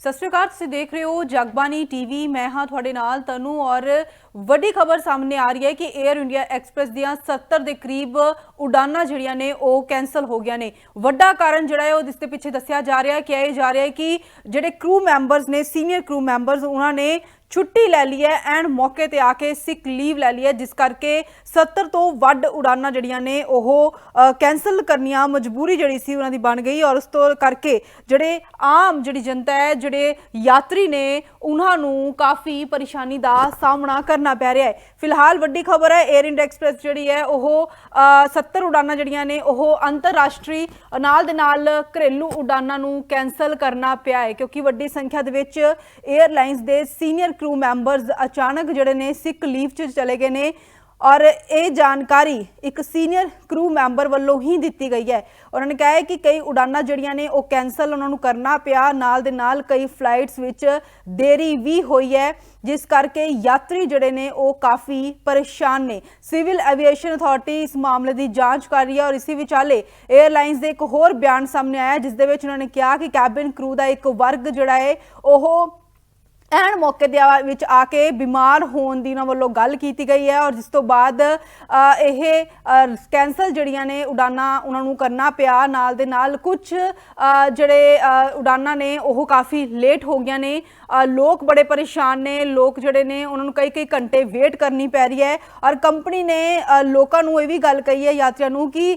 ਸਤਿ ਸ਼੍ਰੀ ਅਕਾਲ, ਤੁਸੀਂ ਦੇਖ ਰਹੇ ਹੋ ਜਗਬਾਨੀ ਟੀਵੀ। ਮੈਂ ਹਾਂ ਤੁਹਾਡੇ ਨਾਲ ਤਨੂ ਔਰ ਵੱਡੀ ਖਬਰ ਸਾਹਮਣੇ ਆ ਰਹੀ ਹੈ ਕਿ 에ਅਰ ਇੰਡੀਆ ਐਕਸਪ੍ਰੈਸ ਦੀਆਂ 70 ਦੇ ਕਰੀਬ ਉਡਾਨਾਂ ਜਿਹੜੀਆਂ ਨੇ ਉਹ ਕੈਨਸਲ ਹੋ ਗਈਆਂ ਨੇ। ਵੱਡਾ ਕਾਰਨ ਜਿਹੜਾ ਹੈ ਉਹ ਇਸ ਦੇ ਪਿੱਛੇ ਦੱਸਿਆ ਜਾ ਰਿਹਾ ਹੈ ਕਿ ਇਹ ਜਾ ਰਿਹਾ ਹੈ ਕਿ ਜਿਹੜੇ ਕਰੂ ਮੈਂਬਰਸ ਨੇ ਸੀਨੀਅਰ ਕਰੂ ਮੈਂਬਰਸ ਉਹਨਾਂ ਨੇ ਛੁੱਟੀ ਲੈ ਲਈ ਹੈ ਐਂਡ ਮੌਕੇ ਤੇ ਆ ਕੇ ਸਿਕ ਲੀਵ ਲੈ ਲਈ ਹੈ, ਜਿਸ ਕਰਕੇ 70 ਤੋਂ ਵੱਧ ਉਡਾਨਾਂ ਜਿਹੜੀਆਂ ਨੇ ਉਹ ਕੈਨਸਲ ਕਰਨੀਆਂ ਮਜਬੂਰੀ ਜਿਹੜੀ ਸੀ ਉਹਨਾਂ ਦੀ ਬਣ ਗਈ ਔਰ ਉਸ ਤੋਂ ਕਰਕੇ ਜਿਹੜੇ ਆਮ ਜਿਹੜੀ ਜਨਤਾ ਹੈ, ਜਿਹੜੇ ਯਾਤਰੀ ਨੇ, ਉਹਨਾਂ ਨੂੰ ਕਾਫੀ ਪਰੇਸ਼ਾਨੀ ਦਾ ਸਾਹਮਣਾ ਕਰਨਾ ਪੈ ਰਿਹਾ ਹੈ। ਫਿਲਹਾਲ ਵੱਡੀ ਖਬਰ ਹੈ 에ਅਰ ਇੰਡੀਆ ਐਕਸਪ੍ਰੈਸ ਜਿਹੜੀ ਹੈ ਉਹ ਅ, 70 ਉਡਾਨਾਂ ਜਿਹੜੀਆਂ ਨੇ ਉਹ ਅੰਤਰਰਾਸ਼ਟਰੀ ਨਾਲ ਦੇ ਨਾਲ ਘਰੇਲੂ ਉਡਾਨਾਂ ਨੂੰ ਕੈਨਸਲ ਕਰਨਾ ਪਿਆ ਹੈ ਕਿਉਂਕਿ ਵੱਡੀ ਸੰਖਿਆ ਦੇ ਵਿੱਚ 에ਅਰਲਾਈਨਸ ਦੇ ਸੀਨੀਅਰ ਕਰੂ ਮੈਂਬਰਸ ਅਚਾਨਕ ਜਿਹੜੇ ਨੇ ਸਿਕ ਲੀਵ 'ਚ ਚਲੇ ਗਏ ਨੇ। ਔਰ ਇਹ ਜਾਣਕਾਰੀ ਇੱਕ ਸੀਨੀਅਰ ਕਰੂ ਮੈਂਬਰ ਵੱਲੋਂ ਹੀ ਦਿੱਤੀ ਗਈ ਹੈ। ਉਹਨਾਂ ਨੇ ਕਿਹਾ ਹੈ ਕਿ ਕਈ ਉਡਾਨਾਂ ਜਿਹੜੀਆਂ ਨੇ ਉਹ ਕੈਨਸਲ ਉਹਨਾਂ ਨੂੰ ਕਰਨਾ ਪਿਆ। ਨਾਲ ਦੇ ਨਾਲ ਕਈ ਫਲਾਈਟਸ ਵਿੱਚ ਦੇਰੀ ਵੀ ਹੋਈ ਹੈ, ਜਿਸ ਕਰਕੇ ਯਾਤਰੀ ਜਿਹੜੇ ਨੇ ਉਹ ਕਾਫੀ ਪਰੇਸ਼ਾਨ ਨੇ। ਸਿਵਲ ਐਵੀਏਸ਼ਨ ਅਥਾਰਟੀ ਇਸ ਮਾਮਲੇ ਦੀ ਜਾਂਚ ਕਰ ਰਹੀ ਹੈ ਔਰ ਇਸੇ ਵਿਚਾਲੇ 에ਅਰਲਾਈਨਸ ਦੇ ਇੱਕ ਹੋਰ ਬਿਆਨ ਸਾਹਮਣੇ ਆਇਆ, ਜਿਸ ਦੇ ਵਿੱਚ ਉਹਨਾਂ ਨੇ ਕਿਹਾ ਕਿ ਕੈਬਿਨ ਕਰੂ ਦਾ ਇੱਕ ਵਰਗ ਜਿਹੜਾ ਹੈ, ਉਹ ਐਨ ਮੌਕੇ ਦੇ ਆ- ਵਿੱਚ ਆ ਕੇ ਬਿਮਾਰ ਹੋਣ ਦੀ ਉਹਨਾਂ ਵੱਲੋਂ ਗੱਲ ਕੀਤੀ ਗਈ ਹੈ ਔਰ ਜਿਸ ਤੋਂ ਬਾਅਦ ਇਹ ਕੈਂਸਲ ਜਿਹੜੀਆਂ ਨੇ ਉਡਾਨਾਂ ਉਹਨਾਂ ਨੂੰ ਕਰਨਾ ਪਿਆ। ਨਾਲ ਦੇ ਨਾਲ ਕੁਝ ਜਿਹੜੇ ਉਡਾਨਾਂ ਨੇ ਉਹ ਕਾਫੀ ਲੇਟ ਹੋ ਗਈਆਂ ਨੇ। ਲੋਕ ਬੜੇ ਪਰੇਸ਼ਾਨ ਨੇ। ਲੋਕ ਜਿਹੜੇ ਨੇ ਉਹਨਾਂ ਨੂੰ ਕਈ ਕਈ ਘੰਟੇ ਵੇਟ ਕਰਨੀ ਪੈ ਰਹੀ ਹੈ। ਔਰ ਕੰਪਨੀ ਨੇ ਲੋਕਾਂ ਨੂੰ ਇਹ ਵੀ ਗੱਲ ਕਹੀ ਹੈ ਯਾਤਰੀਆਂ ਨੂੰ ਕਿ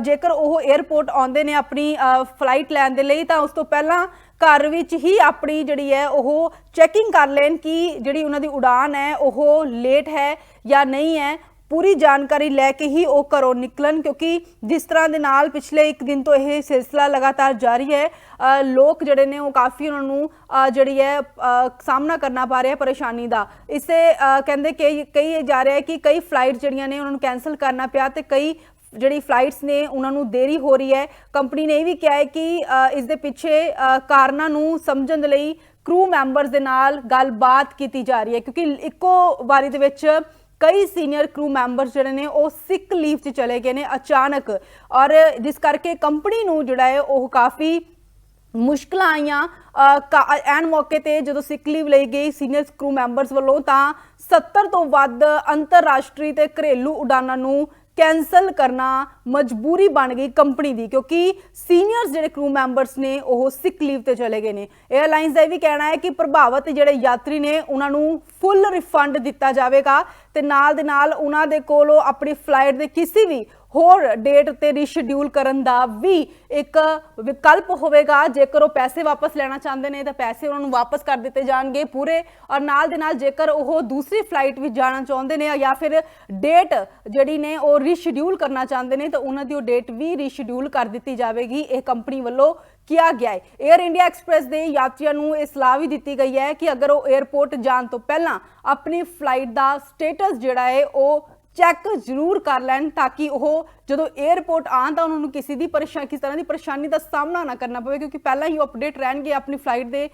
ਜੇਕਰ ਉਹ 에ਅਰਪੋਰਟ ਆਉਂਦੇ ਨੇ ਆਪਣੀ ਫਲਾਈਟ ਲੈਣ ਦੇ ਲਈ ਤਾਂ ਉਸ ਤੋਂ ਪਹਿਲਾਂ ਘਰ ਵਿੱਚ ਹੀ ਆਪਣੀ ਜਿਹੜੀ ਹੈ ਉਹ ਚੈਕਿੰਗ ਕਰ ਲੈਣ ਕਿ ਜਿਹੜੀ ਉਹਨਾਂ ਦੀ ਉਡਾਨ ਹੈ ਉਹ ਲੇਟ ਹੈ ਜਾਂ ਨਹੀਂ ਹੈ। ਪੂਰੀ ਜਾਣਕਾਰੀ ਲੈ ਕੇ ਹੀ ਉਹ ਘਰੋਂ ਨਿਕਲਣ ਕਿਉਂਕਿ ਜਿਸ ਤਰ੍ਹਾਂ ਦੇ ਨਾਲ ਪਿਛਲੇ ਇੱਕ ਦਿਨ ਤੋਂ ਇਹ ਸਿਲਸਿਲਾ ਲਗਾਤਾਰ ਜਾਰੀ ਹੈ ਲੋਕ ਜਿਹੜੇ ਨੇ ਉਹ ਕਾਫੀ ਉਹਨਾਂ ਨੂੰ ਜਿਹੜੀ ਹੈ ਸਾਹਮਣਾ ਕਰਨਾ ਪਾ ਰਿਹਾ ਪਰੇਸ਼ਾਨੀ ਦਾ। ਇਸੇ ਅ, ਕਹਿੰਦੇ ਕਿ ਕਈ ਜਾ ਰਿਹਾ ਹੈ ਕਿ ਕਈ ਫਲਾਈਟ ਜਿਹੜੀਆਂ ਨੇ ਉਹਨਾਂ ਨੂੰ ਕੈਨਸਲ ਕਰਨਾ ਪਿਆ ਤੇ ਕਈ ਜਿਹੜੀ ਫਲਾਈਟਸ ਨੇ ਉਹਨਾਂ ਨੂੰ ਦੇਰੀ ਹੋ ਰਹੀ ਹੈ। ਕੰਪਨੀ ਨੇ ਇਹ ਵੀ ਕਿਹਾ ਹੈ ਕਿ ਅ, ਇਸ ਦੇ ਪਿੱਛੇ ਕਾਰਨਾਂ ਨੂੰ ਸਮਝਣ ਦੇ ਲਈ ਕਰੂ ਮੈਂਬਰਸ ਦੇ ਨਾਲ ਗੱਲਬਾਤ ਕੀਤੀ ਜਾ ਰਹੀ ਹੈ। ਕਿਉਂਕਿ ਇੱਕੋ ਵਾਰੀ ਦੇ ਵਿੱਚ ਕਈ ਸੀਨੀਅਰ ਕਰੂ ਮੈਂਬਰਸ ਜਿਹੜੇ ਨੇ ਉਹ ਸਿਕ ਲੀਵ 'ਚ ਚਲੇ ਗਏ ਨੇ ਅਚਾਨਕ। ਔਰ ਜਿਸ ਕਰਕੇ ਕੰਪਨੀ ਨੂੰ ਜਿਹੜਾ ਹੈ ਉਹ ਕਾਫੀ ਮੁਸ਼ਕਲਾਂ ਆਈਆਂ। ਕਾ- ਐਨ ਮੌਕੇ ਤੇ ਜਦੋਂ ਸਿਕ ਲੀਵ ਲਈ ਗਈ ਸੀਨੀਅਰ ਕਰੂ ਮੈਂਬਰਸ ਵੱਲੋਂ ਤਾਂ 70 ਤੋਂ ਵੱਧ ਅੰਤਰਰਾਸ਼ਟਰੀ ਤੇ ਘਰੇਲੂ ਉਡਾਨਾਂ ਨੂੰ ਕੈਨਸਲ ਕਰਨਾ ਮਜਬੂਰੀ ਬਣ ਗਈ ਕੰਪਨੀ ਦੀ, ਕਿਉਂਕਿ ਸੀਨੀਅਰਸ ਜਿਹੜੇ ਕਰੂ ਮੈਂਬਰਸ ਨੇ, ਉਹ ਸਿਕ ਲੀਵ ਤੇ ਚਲੇ ਗਏ ਨੇ। 에ਅਰਲਾਈਨਸ ਦਾ ਇਹ ਵੀ ਕਹਿਣਾ ਹੈ ਕਿ ਪ੍ਰਭਾਵਿਤ ਜਿਹੜੇ ਯਾਤਰੀ ਨੇ, ਉਹਨਾਂ ਨੂੰ ਫੁੱਲ ਰਿਫੰਡ ਦਿੱਤਾ ਜਾਵੇਗਾ। ਤੇ ਨਾਲ ਦੇ ਨਾਲ ਉਹਨਾਂ ਦੇ ਕੋਲ ਉਹ ਆਪਣੀ ਫਲਾਈਟ ਦੇ ਕਿਸੇ ਵੀ ਹੋਰ ਡੇਟ ਤੇ ਰੀਸ਼ਡਿਊਲ ਕਰਨ ਦਾ ਵੀ ਇੱਕ ਵਿਕਲਪ ਹੋਵੇਗਾ। ਜੇਕਰ ਉਹ ਪੈਸੇ ਵਾਪਸ ਲੈਣਾ ਚਾਹੁੰਦੇ ਨੇ, ਤਾਂ ਪੈਸੇ ਉਹਨਾਂ ਨੂੰ ਵਾਪਸ ਕਰ ਦਿੱਤੇ ਜਾਣਗੇ ਪੂਰੇ। ਔਰ ਨਾਲ ਦੇ ਨਾਲ ਜੇਕਰ ਉਹ ਦੂਸਰੀ ਫਲਾਈਟ ਵਿੱਚ ਜਾਣਾ ਚਾਹੁੰਦੇ ਨੇ ਜਾਂ ਫਿਰ ਡੇਟ ਜਿਹੜੀ ਨੇ ਉਹ ਰੀਸ਼ਡਿਊਲ ਕਰਨਾ ਚਾਹੁੰਦੇ ਨੇ, ਤਾਂ ਉਹਨਾਂ ਦੀ ਉਹ ਡੇਟ ਵੀ ਰੀਸ਼ਡਿਊਲ ਕਰ ਦਿੱਤੀ ਜਾਵੇਗੀ। ਇਹ ਕੰਪਨੀ ਵੱਲੋਂ ਕਿਹਾ ਗਿਆ ਹੈ। 에ਅਰ ਇੰਡੀਆ ਐਕਸਪ੍ਰੈਸ ਦੇ ਯਾਤਰੀਆਂ ਨੂੰ ਇਹ ਸਲਾਹ ਵੀ ਦਿੱਤੀ ਗਈ ਹੈ ਕਿ ਅਗਰ ਉਹ 에ਅਰਪੋਰਟ ਜਾਣ ਤੋਂ ਪਹਿਲਾਂ ਆਪਣੀ ਫਲਾਈਟ ਦਾ ਸਟੇਟਸ ਜਿਹੜਾ ਹੈ, ਉਹ ਚੈੱਕ ਜ਼ਰੂਰ ਕਰ ਲੈਣ ਤਾਂ ਕਿ ਉਹ ਜਦੋਂ 에ਅਰਪੋਰਟ ਆਉਣ ਤਾਂ ਉਹਨਾਂ ਨੂੰ ਕਿਸੇ ਦੀ ਪਰੇਸ਼ਾਨੀ, ਕਿਸੇ ਤਰ੍ਹਾਂ ਦੀ ਪਰੇਸ਼ਾਨੀ ਦਾ ਸਾਹਮਣਾ ਨਾ ਕਰਨਾ ਪਵੇ ਕਿਉਂਕਿ ਪਹਿਲਾਂ ਹੀ ਉਹ ਅਪਡੇਟ ਰਹਿਣਗੇ ਆਪਣੀ ਫਲਾਈਟ ਦੇ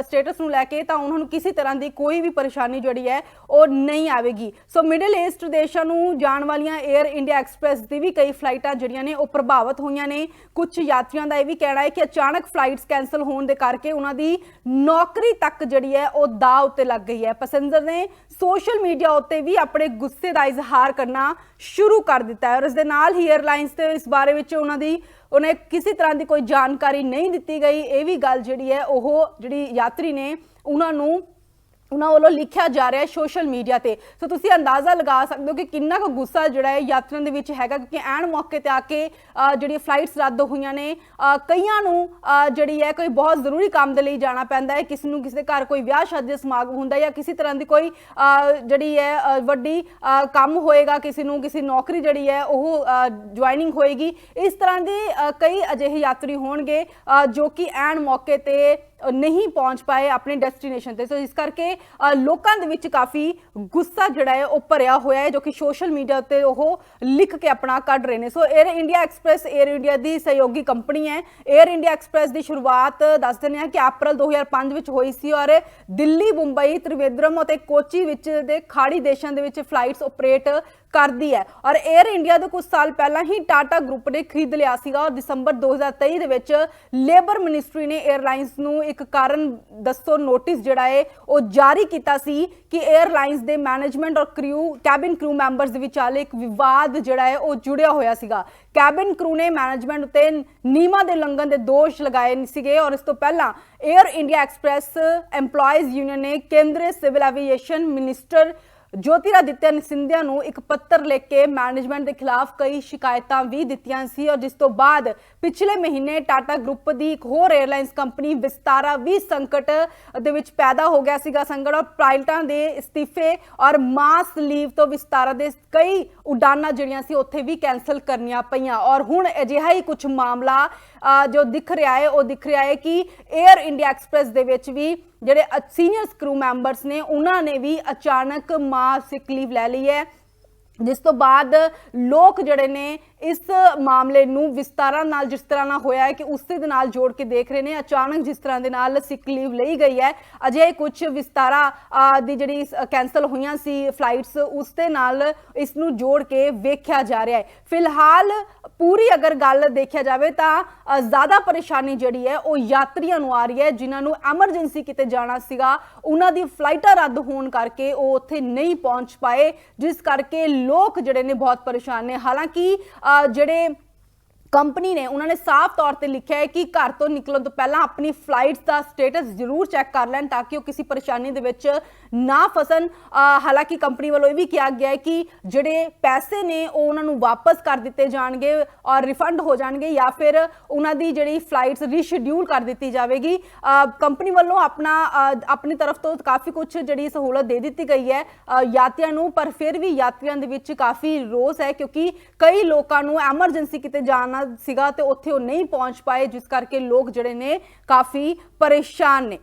ਸਟੇਟਸ ਨੂੰ ਲੈ ਕੇ ਤਾਂ ਉਹਨਾਂ ਨੂੰ ਕਿਸੇ ਤਰ੍ਹਾਂ ਦੀ ਕੋਈ ਵੀ ਪਰੇਸ਼ਾਨੀ ਜਿਹੜੀ ਹੈ ਉਹ ਨਹੀਂ ਆਵੇਗੀ। ਸੋ ਮਿਡਲ ਈਸਟ ਦੇਸ਼ਾਂ ਨੂੰ ਜਾਣ ਵਾਲੀਆਂ 에ਅਰ ਇੰਡੀਆ ਐਕਸਪ੍ਰੈਸ ਦੀ ਵੀ ਕਈ ਫਲਾਈਟਾਂ ਜਿਹੜੀਆਂ ਨੇ ਉਹ ਪ੍ਰਭਾਵਿਤ ਹੋਈਆਂ ਨੇ। ਕੁਝ ਯਾਤਰੀਆਂ ਦਾ ਇਹ ਵੀ ਕਹਿਣਾ ਹੈ ਕਿ ਅਚਾਨਕ ਫਲਾਈਟਸ ਕੈਨਸਲ ਹੋਣ ਦੇ ਕਰਕੇ ਉਹਨਾਂ ਦੀ ਨੌਕਰੀ ਤੱਕ ਜਿਹੜੀ ਹੈ ਉਹ ਦਾਅ ਉੱਤੇ ਲੱਗ ਗਈ ਹੈ। ਪੈਸੇਂਜਰ ਨੇ ਸੋਸ਼ਲ ਮੀਡੀਆ ਉੱਤੇ ਵੀ ਆਪਣੇ ਗੁੱਸੇ ਦਾ ਇਜ਼ਹਾਰ ਕਰਨਾ ਸ਼ੁਰੂ ਕਰ ਦਿੱਤਾ ਹੈ। ਔਰ ਇਸ ਦੇ ਨਾਲ ਹੀ 에ਅਰਲਾਈਨਸ ਤੇ ਇਸ ਬਾਰੇ ਵਿੱਚ ਉਹਨਾਂ ਦੀ, ਉਹਨੇ ਕਿਸੇ ਤਰ੍ਹਾਂ ਦੀ ਕੋਈ ਜਾਣਕਾਰੀ ਨਹੀਂ ਦਿੱਤੀ ਗਈ। ਇਹ ਵੀ ਗੱਲ ਜਿਹੜੀ ਹੈ, ਉਹ ਜਿਹੜੀ ਯਾਤਰੀ ਨੇ ਉਹਨਾਂ ਨੂੰ ਉਹਨਾਂ ਵੱਲੋਂ ਲਿਖਿਆ ਜਾ ਰਿਹਾ ਹੈ ਸੋਸ਼ਲ ਮੀਡੀਆ ਤੇ। ਸੋ ਤੁਸੀਂ ਅੰਦਾਜ਼ਾ ਲਗਾ ਸਕਦੇ ਹੋ ਕਿ ਕਿੰਨਾ ਕੁ ਗੁੱਸਾ ਜਿਹੜਾ ਹੈ ਯਾਤਰੀਆਂ ਦੇ ਵਿੱਚ ਹੈਗਾ ਕਿਉਂਕਿ ਐਨ ਮੌਕੇ ਤੇ ਆ ਕੇ ਅ, ਜਿਹੜੀ ਫਲਾਈਟਸ ਰੱਦ ਹੋਈਆਂ ਨੇ ਕਈਆਂ ਨੂੰ ਜਿਹੜੀ ਹੈ ਕੋਈ ਬਹੁਤ ਜ਼ਰੂਰੀ ਕੰਮ ਦੇ ਲਈ ਜਾਣਾ ਪੈਂਦਾ ਹੈ। ਕਿਸੇ ਨੂੰ ਕਿਸੇ ਦੇ ਘਰ ਕੋਈ ਵਿਆਹ ਸ਼ਾਦੀ ਦਾ ਸਮਾਗਮ ਹੁੰਦਾ ਜਾਂ ਕਿਸੇ ਤਰ੍ਹਾਂ ਦੀ ਕੋਈ ਜਿਹੜੀ ਹੈ ਵੱਡੀ ਕੰਮ ਹੋਏਗਾ ਕਿਸੇ ਨੂੰ ਕਿਸੇ ਨੌਕਰੀ ਜਿਹੜੀ ਹੈ ਉਹ ਜੁਆਇਨਿੰਗ ਹੋਏਗੀ। ਇਸ ਤਰ੍ਹਾਂ ਦੇ ਕਈ ਅਜਿਹੇ ਯਾਤਰੀ ਹੋਣਗੇ ਜੋ ਕਿ ਐਨ ਮੌਕੇ ਤੇ ਨਹੀਂ ਪਹੁੰਚ ਪਾਏ ਆਪਣੇ ਡੈਸਟੀਨੇਸ਼ਨ ਤੇ। ਸੋ ਇਸ ਕਰਕੇ ਲੋਕਾਂ ਦੇ ਵਿੱਚ ਕਾਫੀ ਗੁੱਸਾ ਜਿਹੜਾ ਹੈ, ਉਹ ਭਰਿਆ ਹੋਇਆ ਹੈ, ਜੋ ਕਿ ਸੋਸ਼ਲ ਮੀਡੀਆ ਉੱਤੇ ਉਹ ਲਿਖ ਕੇ ਆਪਣਾ ਕੱਢ ਰਹੇ ਨੇ। So air India express air India ਦੀ ਸਹਿਯੋਗੀ ਕੰਪਨੀ ਹੈ। 에ਅਰ ਇੰਡੀਆ ਐਕਸਪ੍ਰੈਸ ਦੀ ਸ਼ੁਰੂਆਤ ਦੱਸ ਦਿੰਦੇ ਹਾਂ ਕਿ ਅਪ੍ਰੈਲ 2005 ਵਿੱਚ ਹੋਈ ਸੀ ਔਰ ਦਿੱਲੀ, ਮੁੰਬਈ, ਤ੍ਰਿਵੇਦਰਮ ਅਤੇ ਕੋਚੀ ਵਿੱਚ ਦੇ ਖਾੜੀ ਦੇਸ਼ਾਂ ਦੇ ਵਿੱਚ ਫਲਾਈਟਸ ਆਪਰੇਟ ਕਰਦੀ ਹੈ। ਔਰ 에ਅਰ ਇੰਡੀਆ ਦੇ ਕੁਝ ਸਾਲ ਪਹਿਲਾਂ ਹੀ ਟਾਟਾ ਗਰੁੱਪ ਨੇ ਖਰੀਦ ਲਿਆ ਸੀਗਾ ਔਰ ਦਸੰਬਰ 2023 ਦੇ ਵਿੱਚ ਲੇਬਰ ਮਿਨਿਸਟਰੀ ਨੇ 에ਅਰਲਾਈਨਸ ਨੂੰ ਇੱਕ ਕਾਰਨ ਦੱਸੋ ਨੋਟਿਸ ਜਿਹੜਾ ਹੈ, ਉਹ ਜਾਰੀ ਕੀਤਾ ਸੀ ਕਿ 에ਅਰਲਾਈਨਸ ਦੇ ਮੈਨੇਜਮੈਂਟ ਔਰ ਕ੍ਰਿਊ ਕੈਬਿਨ ਕ੍ਰਿਊ ਮੈਂਬਰਸ ਦੇ ਵਿਚਾਲੇ ਇੱਕ ਵਿਵਾਦ ਜਿਹੜਾ ਹੈ, ਉਹ ਜੁੜਿਆ ਹੋਇਆ ਸੀਗਾ। ਕੈਬਿਨ ਕ੍ਰੂ ਨੇ ਮੈਨੇਜਮੈਂਟ ਉਤੇ ਨੀਮਾ ਦੇ ਲੰਘਣ ਦੇ ਦੋਸ਼ ਲਗਾਏ ਸੀਗੇ ਔਰ ਇਸ ਤੋਂ ਪਹਿਲਾਂ Air India Express EMPLOYEES union ਨੇ ਕੇਂਦਰੀ civil aviation minister Jyotiraditya Scindia ਨੂੰ ਇੱਕ ਪੱਤਰ ਲਿਖ ਕੇ ਮੈਨੇਜਮੈਂਟ ਦੇ ਖਿਲਾਫ ਕਈ ਸ਼ਿਕਾਇਤਾਂ ਵੀ ਦਿੱਤੀਆਂ ਸੀ ਔਰ ਜਿਸ ਤੋਂ ਬਾਅਦ ਪਿਛਲੇ ਮਹੀਨੇ ਟਾਟਾ ਗਰੁੱਪ ਦੀ ਇੱਕ ਹੋਰ 에ਅਰਲਾਈਨਸ ਕੰਪਨੀ ਵਿਸਤਾਰਾ ਵੀ ਸੰਕਟ ਦੇ ਵਿੱਚ ਪੈਦਾ ਹੋ ਗਿਆ ਸੀਗਾ ਸੰਕਟ ਔਰ ਪਾਇਲਟਾਂ ਦੇ ਇਸਤੀਫੇ ਔਰ ਮਾਸ ਲੀਵ ਤੋਂ ਵਿਸਤਾਰਾ ਦੇ ਕਈ ਉਡਾਨਾਂ ਜਿਹੜੀਆਂ ਸੀ ਉੱਥੇ ਵੀ ਕੈਨਸਲ ਕਰਨੀਆਂ ਪਈਆਂ ਔਰ ਹੁਣ ਅਜਿਹਾ ਹੀ ਕੁਝ ਮਾਮਲਾ ਜੋ ਦਿਖ ਰਿਹਾ ਹੈ, ਉਹ ਦਿਖ ਰਿਹਾ ਹੈ ਕਿ 에ਅਰ ਇੰਡੀਆ ਐਕਸਪ੍ਰੈਸ ਦੇ ਵਿੱਚ ਵੀ ਜਿਹੜੇ ਸੀਨੀਅਰ ਸਕਰੂ ਮੈਂਬਰਸ ਨੇ, ਉਹਨਾਂ ਨੇ ਵੀ ਅਚਾਨਕ ਮਾਂ ਮਾਸਿਕ ਲੀਵ ਲੈ ਲਈ ਹੈ, ਜਿਸ ਤੋਂ ਬਾਅਦ ਲੋਕ ਜਿਹੜੇ ਨੇ ਇਸ ਮਾਮਲੇ ਨੂੰ ਵਿਸਤਾਰਾਂ ਨਾਲ ਜਿਸ ਤਰ੍ਹਾਂ ਨਾਲ ਹੋਇਆ ਹੈ ਕਿ ਉਸੇ ਦੇ ਨਾਲ ਜੋੜ ਕੇ ਦੇਖ ਰਹੇ ਨੇ, ਅਚਾਨਕ ਜਿਸ ਤਰ੍ਹਾਂ ਦੇ ਨਾਲ ਸਿਕ ਲੀਵ ਲਈ ਗਈ ਹੈ। ਅਜੇ ਕੁਝ ਵਿਸਤਾਰਾ ਦੀ ਜਿਹੜੀ ਕੈਨਸਲ ਹੋਈਆਂ ਸੀ ਫਲਾਈਟਸ ਉਸ ਦੇ ਨਾਲ ਇਸ ਨੂੰ ਜੋੜ ਕੇ ਵੇਖਿਆ ਜਾ ਰਿਹਾ ਹੈ। ਫਿਲਹਾਲ ਪੂਰੀ ਅਗਰ ਗੱਲ ਦੇਖਿਆ ਜਾਵੇ ਤਾਂ ਜ਼ਿਆਦਾ ਪਰੇਸ਼ਾਨੀ ਜਿਹੜੀ ਹੈ, ਉਹ ਯਾਤਰੀਆਂ ਨੂੰ ਆ ਰਹੀ ਹੈ, ਜਿਨ੍ਹਾਂ ਨੂੰ ਐਮਰਜੈਂਸੀ ਕਿਤੇ ਜਾਣਾ ਸੀਗਾ। ਉਹਨਾਂ ਦੀ ਫਲਾਈਟਾਂ ਰੱਦ ਹੋਣ ਕਰਕੇ ਉਹ ਉੱਥੇ ਨਹੀਂ ਪਹੁੰਚ ਪਾਏ, ਜਿਸ ਕਰਕੇ ਲੋਕ ਜਿਹੜੇ ਨੇ ਬਹੁਤ ਪਰੇਸ਼ਾਨ ਨੇ। ਹਾਲਾਂਕਿ ਜਿਹੜੇ ਕੰਪਨੀ ਨੇ, ਉਹਨਾਂ ਨੇ ਸਾਫ਼ ਤੌਰ ਤੇ ਲਿਖਿਆ ਹੈ ਕਿ ਘਰ ਤੋਂ ਨਿਕਲਣ ਤੋਂ ਪਹਿਲਾਂ ਆਪਣੀ ਫਲਾਈਟਸ ਦਾ ਸਟੇਟਸ ਜ਼ਰੂਰ ਚੈੱਕ ਕਰ ਲੈਣ ਤਾਂ ਕਿ ਉਹ ਕਿਸੇ ਪਰੇਸ਼ਾਨੀ ਦੇ ਵਿੱਚ ਨਾ ਫਸਣ। ਹਾਲਾਂਕਿ ਕੰਪਨੀ ਵੱਲੋਂ ਇਹ ਵੀ ਕਿਹਾ ਗਿਆ ਹੈ ਕਿ ਜਿਹੜੇ ਪੈਸੇ ਨੇ ਉਹ ਉਹਨਾਂ ਨੂੰ ਵਾਪਸ ਕਰ ਦਿੱਤੇ ਜਾਣਗੇ ਔਰ ਰਿਫੰਡ ਹੋ ਜਾਣਗੇ ਜਾਂ ਫਿਰ ਉਹਨਾਂ ਦੀ ਜਿਹੜੀ ਫਲਾਈਟਸ ਰੀਸ਼ਡਿਊਲ ਕਰ ਦਿੱਤੀ ਜਾਵੇਗੀ। ਕੰਪਨੀ ਵੱਲੋਂ ਆਪਣਾ ਆਪਣੀ ਤਰਫ ਤੋਂ ਕਾਫੀ ਕੁਝ ਜਿਹੜੀ ਸਹੂਲਤ ਦੇ ਦਿੱਤੀ ਗਈ ਹੈ ਯਾਤਰੀਆਂ ਨੂੰ, ਪਰ ਫਿਰ ਵੀ ਯਾਤਰੀਆਂ ਦੇ ਵਿੱਚ ਕਾਫੀ ਰੋਸ ਹੈ ਕਿਉਂਕਿ ਕਈ ਲੋਕਾਂ ਨੂੰ ਐਮਰਜੈਂਸੀ ਕਿਤੇ ਜਾਣਾ ਸੀਗਾ ਤੇ ਉੱਥੇ ਉਹ ਨਹੀਂ ਪਹੁੰਚ ਪਾਏ, ਜਿਸ ਕਰਕੇ ਲੋਕ ਜਿਹੜੇ ਨੇ ਕਾਫੀ ਪਰੇਸ਼ਾਨ ਨੇ।